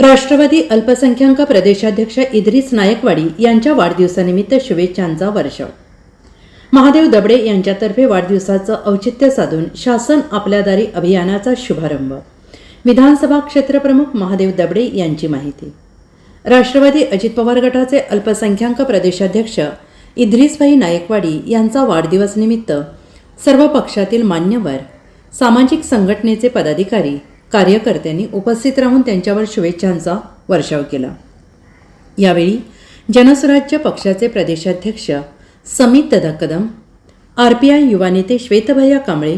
राष्ट्रवादी अल्पसंख्याक प्रदेशाध्यक्ष इद्रिस नायकवाडी यांच्या वाढदिवसानिमित्त शुभेच्छांचा वर्षाव महादेव दबडे यांच्यातर्फे वाढदिवसाचं औचित्य साधून शासन आपल्या दारी अभियानाचा शुभारंभ. विधानसभा क्षेत्रप्रमुख महादेव दबडे यांची माहिती. राष्ट्रवादी अजित पवार गटाचे अल्पसंख्याक प्रदेशाध्यक्ष इद्रिसभाई नायकवाडी यांचा वाढदिवसनिमित्त सर्व पक्षातील मान्यवर सामाजिक संघटनेचे पदाधिकारी कार्यकर्त्यांनी उपस्थित राहून त्यांच्यावर शुभेच्छांचा वर्षाव केला. यावेळी जनसुराज्य पक्षाचे प्रदेशाध्यक्ष समित ददा कदम आर पी आय युवा नेते श्वेतभैया कांबळे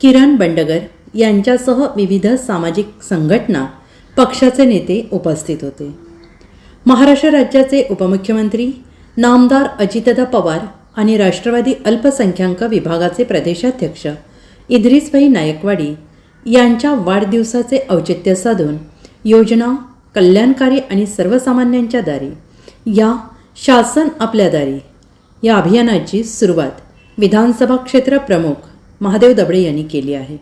किरण बंडगर यांच्यासह विविध सामाजिक संघटना पक्षाचे नेते उपस्थित होते. महाराष्ट्र राज्याचे उपमुख्यमंत्री नामदार अजितदा पवार आणि राष्ट्रवादी अल्पसंख्याक विभागाचे प्रदेशाध्यक्ष इद्रिसभाई नायकवाडी यांच्या वाढदिवसाचे औचित्य साधून योजना कल्याणकारी आणि सर्वसामान्यांच्या दारी या शासन आपल्या दारी या अभियानाची सुरुवात विधानसभा क्षेत्र प्रमुख महादेव दबडे यांनी केली आहे.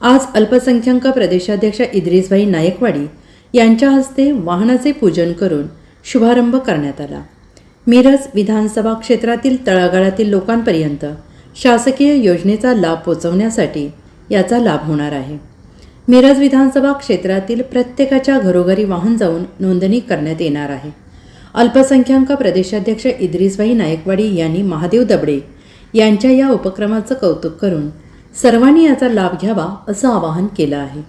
आज अल्पसंख्याक प्रदेशाध्यक्ष इद्रिसभाई नायकवाडी यांच्या हस्ते वाहनाचे पूजन करून शुभारंभ करण्यात आला. मिरज विधानसभा क्षेत्रातील तळागाळातील लोकांपर्यंत शासकीय योजनेचा लाभ पोचवण्यासाठी याचा लाभ होणार आहे. मिरज विधानसभा क्षेत्रातील प्रत्येकाच्या घरोघरी वाहन जाऊन नोंदणी करण्यात येणार आहे. अल्पसंख्याक प्रदेशाध्यक्ष इद्रिसभाई नायकवाडी यांनी महादेव दबडे यांच्या या उपक्रमाचं कौतुक करून सर्वांनी याचा लाभ घ्यावा असं आवाहन केलं आहे.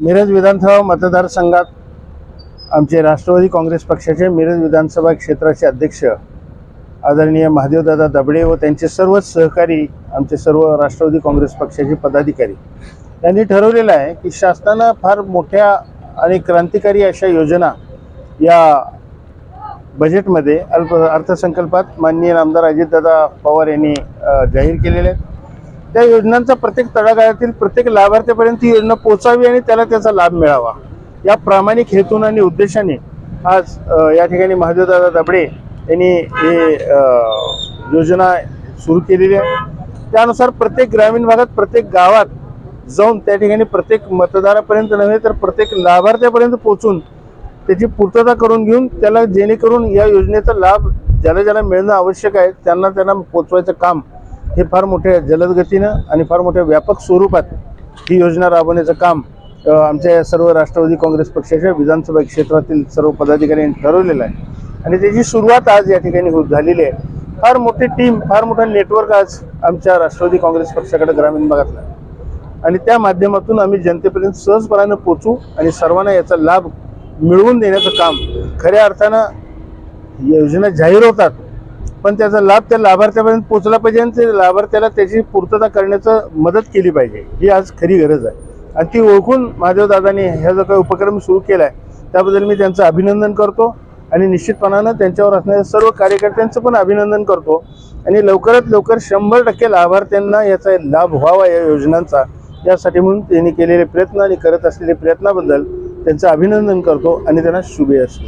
मिरज विधानसभा मतदारसंघात आमचे राष्ट्रवादी काँग्रेस पक्षाचे मिरज विधानसभा क्षेत्राचे अध्यक्ष आदरणीय महादेवदादा दबडे व त्यांचे सर्वच सहकारी आमचे सर्व राष्ट्रवादी काँग्रेस पक्षाचे पदाधिकारी यांनी ठरवलेलं आहे की शासनानं फार मोठ्या आणि क्रांतिकारी अशा योजना या बजेटमध्ये अल्प अर्थसंकल्पात माननीय आमदार अजितदादा पवार यांनी जाहीर केलेल्या आहेत. त्या योजनांचा प्रत्येक तळागाळातील प्रत्येक लाभार्थ्यापर्यंत ही योजना पोचावी आणि त्याला त्याचा लाभ मिळावा. या प्रामाणिक हेतून आणि उद्देशाने आज या ठिकाणी महादेवदादा दबडे यांनी हे योजना सुरू केलेली आहे. त्यानुसार प्रत्येक ग्रामीण भागात प्रत्येक गावात जाऊन त्या ठिकाणी प्रत्येक मतदारापर्यंत नव्हे तर प्रत्येक लाभार्थ्यापर्यंत पोहोचून त्याची पूर्तता करून घेऊन त्याला जेणेकरून या योजनेचा लाभ ज्याला ज्याला मिळणं आवश्यक आहे त्यांना त्यांना पोचवायचं काम हे फार मोठ्या जलद गतीनं आणि फार मोठ्या व्यापक स्वरूपात ही योजना राबवण्याचं काम आमच्या सर्व राष्ट्रवादी काँग्रेस पक्षाच्या विधानसभा क्षेत्रातील सर्व पदाधिकाऱ्यांनी ठरवलेलं आहे. आणि त्याची सुरुवात आज या ठिकाणी होत झालेली आहे फार मोठी टीम फार मोठं नेटवर्क आज आमच्या राष्ट्रवादी काँग्रेस पक्षाकडे ग्रामीण भागातला आणि त्या माध्यमातून आम्ही जनतेपर्यंत सहजपणानं पोचू आणि सर्वांना याचा लाभ मिळवून देण्याचं काम खऱ्या अर्थानं योजना जाहीर होतात पण त्याचा लाभ त्या लाभार्थ्यापर्यंत पोचला पाहिजे आणि ते लाभार्थ्याला त्याची पूर्तता करण्याचं मदत केली पाहिजे ही आज खरी गरज आहे. आणि ती ओळखून महादेवदादांनी ह्या जो काही उपक्रम सुरू केला आहे त्याबद्दल मी त्यांचं अभिनंदन करतो. आणि निश्चितपणानं त्यांच्यावर असणाऱ्या सर्व कार्यकर्त्यांचं पण अभिनंदन करतो. आणि लवकरात लवकर शंभर टक्के लाभार्थ्यांना याचा लाभ व्हावा या योजनांचा. यासाठी म्हणून त्यांनी केलेले प्रयत्न आणि करत असलेले प्रयत्नाबद्दल त्यांचं अभिनंदन करतो आणि त्यांना शुभे असतो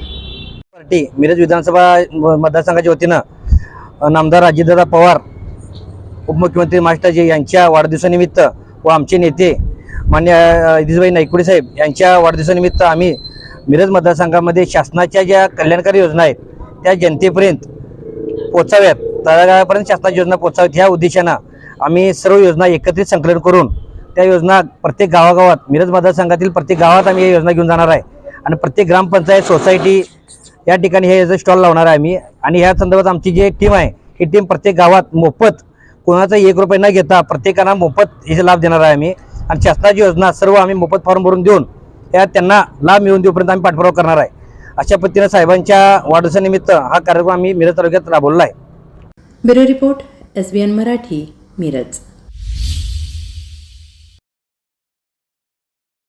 पार्टी मिरज विधानसभा म- मतदारसंघाच्या वतीनं अ, नामदार अजितदादा पवार उपमुख्यमंत्री महाराष्ट्राचे यांच्या वाढदिवसानिमित्त व आमचे नेते मान्य अ, इदिसभाई साहेब यांच्या वाढदिवसानिमित्त आम्ही मिरज मतदारसंघामध्ये शासनाच्या ज्या कल्याणकारी योजना आहेत त्या जनतेपर्यंत पोचाव्यात तळागाळापर्यंत शासनाची योजना पोचाव्यात ह्या उद्देशानं आम्ही सर्व योजना एकत्रित संकलन करून त्या योजना प्रत्येक गावागावात मिरज मतदारसंघातील प्रत्येक गावात आम्ही या योजना घेऊन जाणार आहे. आणि प्रत्येक ग्रामपंचायत सोसायटी या ठिकाणी हे याचं स्टॉल लावणार आहे आम्ही. आणि ह्या संदर्भात आमची जी टीम आहे ही टीम प्रत्येक गावात मोफत कोणाचा एक रुपये न घेता प्रत्येकांना मोफत याचा लाभ देणार आहे आम्ही. आणि शासनाची योजना सर्व आम्ही मोफत फॉर्म भरून देऊन या त्यांना लाभ मिळवून देऊपर्यंत आम्ही पाठपुरावा करणार आहे. अशा पद्धतीनं साहेबांच्या वाढदिवसानिमित्त हा कार्यक्रम आम्ही मिरज तालुक्यात राबवला आहे. Bureau report S Marathi Miraj.